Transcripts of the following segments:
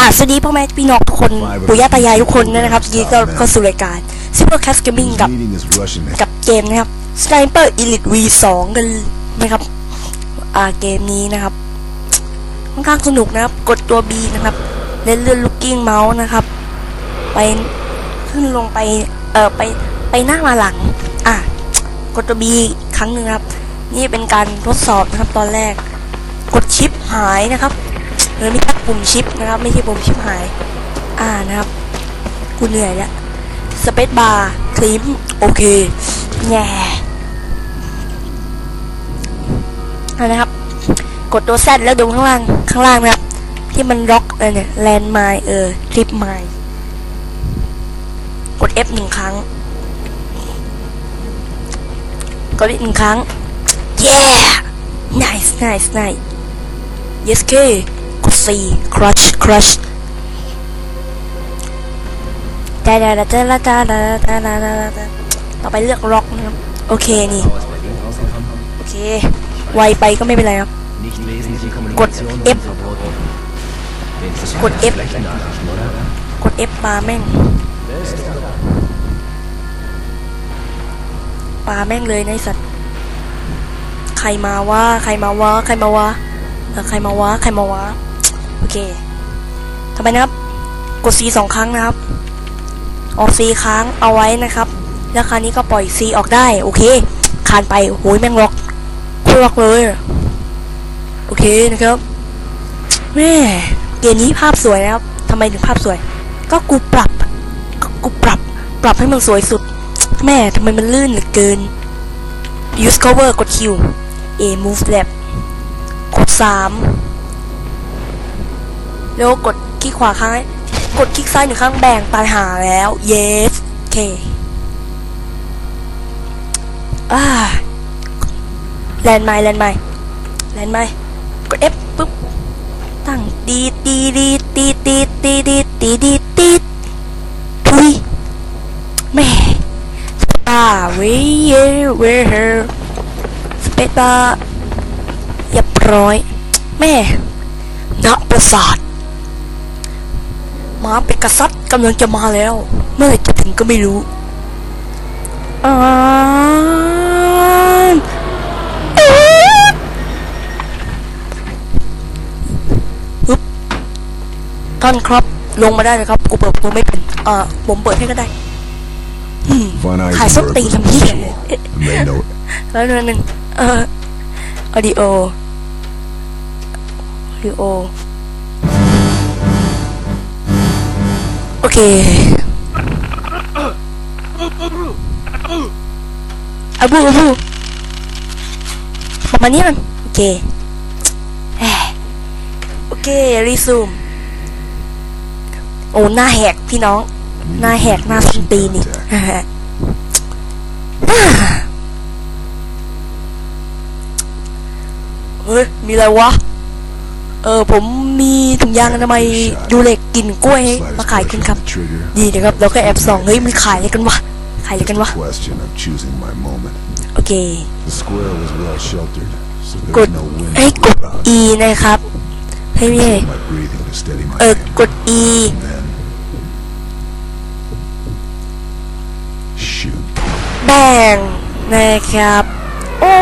was อ่า taken. สวัสดีพ่อแม่พี่น้องทุกคนปู่ย่าตายายทุกคนด้วยนะครับยินดีต้อนรับเข้าสู่รายการ Super Cast Gaming His กับ meeting is Russian. กับเกมนะครับ Sniper Elite V2 กันนะครับอ่าเกมนี้นะครับค่อนข้างสนุกนะครับ กดตัว B นะครับเล่นเลื่อน looking mouse นะครับ ไปขึ้นลงไปเอ่อไปไปหน้ามาหลัง อะกดตัว B ครั้งหนึ่งครับ นี่เป็นการทดสอบนะครับตอนแรก กดชิปหายนะครับ เออไม่ใช่ปุ่มชิปนะครับ ไม่ใช่ปุ่มชิปหาย อ่านะครับ กูเหนื่อยแล้วสเปซบาร์คลิมโอเคแง่นะครับ กดตัวแซดแล้วดูข้างล่างข้างล่างนะครับ ที่มันล็อกอะไรเนี่ยแลนด์ไมล์เออคลิปไมล์กด F หนึ่งครั้ง กดอีกหนึ่งครั้ง yeah nice nice nice yes k กด C crush crush แต่แต่แต่แต่แต่แต่แต่ต่อไปเลือกล็อกนะครับ โอเคนี่ โอเค ไวไปก็ไม่เป็นไรครับ กด F กด F กด F ปาแม่งปลาแม่งเลยในสัตว์ ใครมาว่า ใครมาว่า ใครมาว่า ใครมาว่า ใครมาว่า โอเคต่อไปนะครับ กด C สองครั้งนะครับ ออก C ค้างเอาไว้นะครับ แล้วคราวนี้ก็ปล่อย C ออกได้ โอเค คานไปโอ้ยแม่งล็อกโคตรล็อกเลย โอเคนะครับแม่เกมนี้ภาพสวยนะครับทำไมถึงภาพสวย ก็กูปรับ ก็กูปรับ ปรับให้มันสวยสุด แม่ทำไมมันลื่นเหลือเกิน use cover กด Q A move left กดสาม แล้วกดคลิกขวาค้างกดคลิกซ้ายหนึ่งครั้งแบ่งปัญหาแล้ว yes โอเคอ่าแลนด์ไมล์แลนด์ไมล์แลนด์ไมล์กด F ปุ๊บ ตั้งดีดีดีดีดีดีดีดีดีดีทุยแม่สปาเวเยเวเฮสเปตาร์เรียบร้อย แม่นักประสาท มาเป็นกษัตริย์กำลังจะมาแล้ว เมื่อไหร่จะถึงก็ไม่รู้อ่านอี๊ดท่านครับ ลงมาได้เลยครับ กูเปิดประตูไม่เป็นอ่าผมเปิดให้ก็ได้อืม Von ขายส้น Eisenberg ตีน was ทำที่ visual and made no แล้วนึงนึงเออออดิโอออดิโอ โอเค อาบูอาบูประมาณนี้มัน โอเคเอ้ยโอเค รีซูม โอ้ หน้าแหกพี่น้อง หน้าแหกหน้าส้นตีนนี่เฮ้ย มีอะไรวะ เออผมมีถุงยางอนามัยดูเหล็กกลิ่นกล้วยมาขายคุณครับ trigger. ดีนะครับเราก็แอบส่องเฮ้ยมีขายอะไรกันวะขายอะไรกันวะ Question of choosing my moment. โอเค The square was well sheltered, so there ก was ด no wind ให้กด about. E นะครับให้พี่ My breathing to steady my เออ aim. กด E Then shoot. แบ่งนะครับโอ้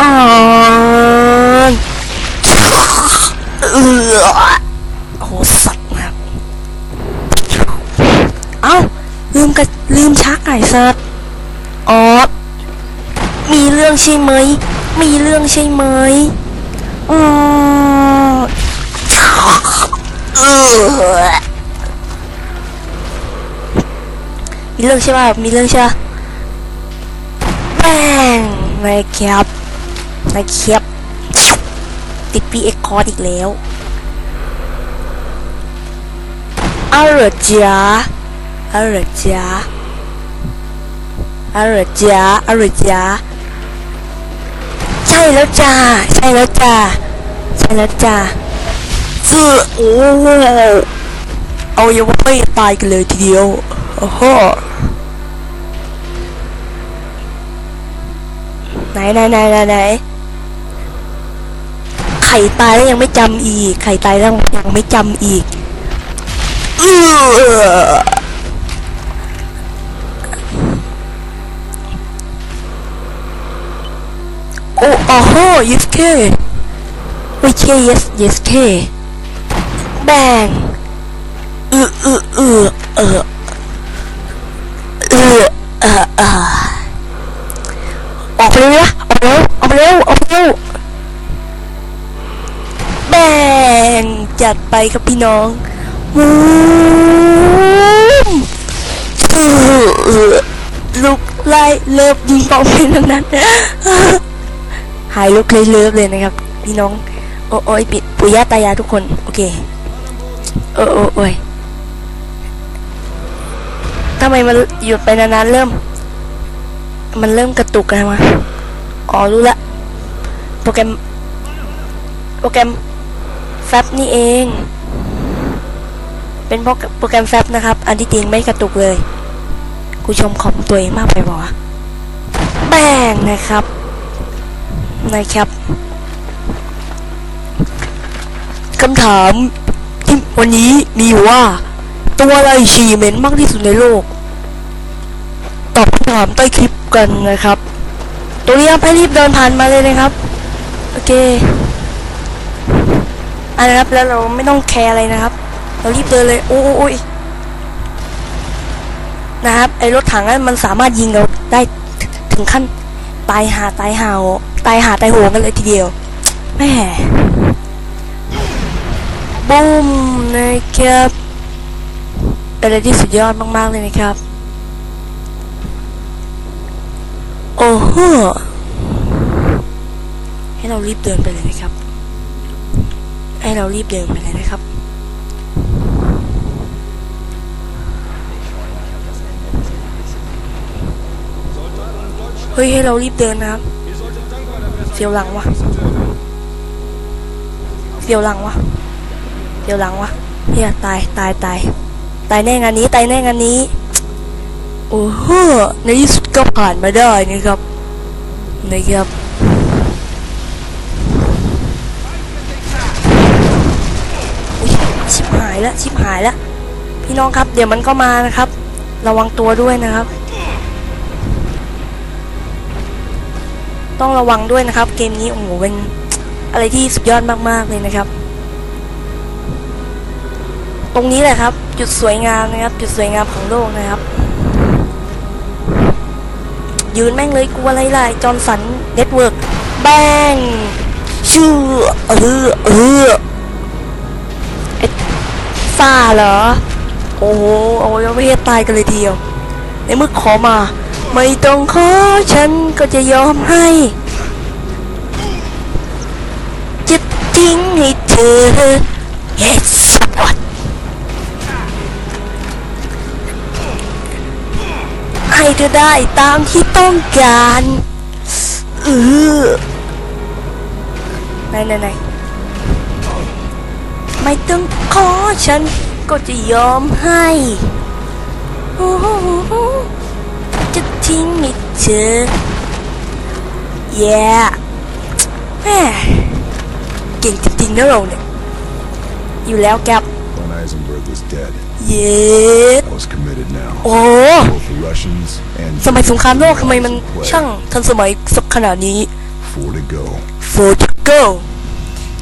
อ่อนเออ โอ้โหสัตว์นะครับเอ้า ลืมกระลืมชักไก่สัตว์อ๋อมีเรื่องใช่ไหม มีเรื่องใช่ไหมอ๋อมีเรื่องใช่ป่ะ มีเรื่องใช่ป่ะแม่งนายแคปนายแคปติดปีเอ็กคอร์ดอีกแล้วเอาเหรอจ๊ะเอาเหรอจ๊ะเอาเหร อจ๊ะเอาเหรอจ๊ะใช่แล้วจ้า ใช่แล้วจ้า ใช่แล้วจ้าเสื้อโอ้โหเอาอย่าว่าไม่ตายกันเลยทีเดียว โอ้โห ไหนไหนไหนไหนไหนไข่ตายแล้วยังไม่จำอีก ไข่ตายแล้วยังไม่จำอีก โอ้โอ้โห yes เคไม่ใช่ yes yes เคแบงเออเออเออเออเออเออเออออกไปเลยวะออกเร็วออกเร็วออกเร็วแบงจัดไปครับพี่น้อง ลุกไล่เลิฟยิงเป่าเป็นทั้งนั้นหายลุกเลยเลิฟเลยนะครับ พี่น้อง โอ้ยปิดปุยย่าตายาทุกคน โอเค โอ้โอ้โอ้ยทำไมมันหยุดไปนานๆเริ่ม มันเริ่มกระตุกกันมาอ๋อรู้ละ โปรแกรม โปรแกรมแฟบนี่เอง เป็นเพราะโปรแกรมแฟบนะครับ อันที่จริงไม่กระตุกเลยกูชมคอมตัวเองมากไปบอกว่าแป้งนะครับ นะครับคำถามที่วันนี้มีอยู่ว่า ตัวอะไรฉี่เหม็นมากที่สุดในโลก ตอบคำถามใต้คลิปกันนะครับ ตัวนี้ครับให้รีบเดินผ่านมาเลยนะครับ โอเคอันนะครับแล้วเราไม่ต้องแคร์อะไรนะครับ เรารีบเดินเลยโอ้โอ้ยนะครับไอรถถังนั้นมันสามารถยิงเราได้ถึงขั้นตายหาตายหาวตายหาตายโหงกันเลยทีเดียวแม่บูมนะครับเป็นอะไรที่สุดยอดมาก ๆ เลยนะครับ โอ้โหให้เรารีบเดินไปเลยนะครับ ให้เรารีบเดินไปเลยนะครับ เฮ้ย ให้เรารีบเดินนะครับ เสียวหลังวะเสียวหลังวะเสียวหลังวะเฮียตายตายตายตายแน่งานนี้ตายแน่งานนี้โอ้โหในที่สุดก็ผ่านมาได้นะครับนะครับชิบหายแล้วชิบหายแล้วพี่น้องครับ เดี๋ยวมันก็มานะครับ ระวังตัวด้วยนะครับ ต้องระวังด้วยนะครับ เกมนี้โอ้โหเป็นอะไรที่สุดยอดมากๆเลยนะครับ ตรงนี้แหละครับ จุดสวยงามนะครับ จุดสวยงามของโลกนะครับ ยืนแม่งเลยกลัวอะไรล่ะจอร์นสันเน็ตเวิร์กแบงชื่อเออเออไอ้ฝ้าเหรอ โอ้โหโอ้ยไม่ให้ตายกันเลยทีเดียวในมือขอมา ไม่ต้องขอฉันก็จะยอมให้ จะทิ้งให้เธอ yes what ให้เธอได้ตามที่ต้องการเออไหนไหนไหนไม่ต้องขอฉันก็จะยอมให้โอ้ ทิ้งให้เธอ yeah แม่เก่งจริงๆนะเราเนี่ย อยู่แล้วแกบ Von Eisenberg was dead. เย้ Was committed now. โอ้ Both the Russians and สมัยสงครามโลกทำไมมัน Germans in play. ช่างทันสมัยสักขนาดนี้ Four to go. for to go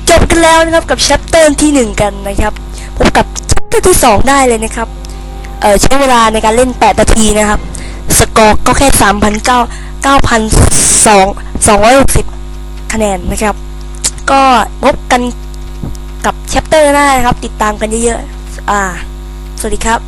จบกันแล้วนะครับกับ chapter ที่หนึ่งกันนะครับพบกับ chapter ที่สองได้เลยนะครับ เอ่อใช้เวลาในการเล่น 8 นาทีนะครับ สกอร์ก็แค่3,900คะแนนนะครับ ก็พบกันกับแชปเตอร์หน้านะครับ ติดตามกันเยอะๆอ่า สวัสดีครับ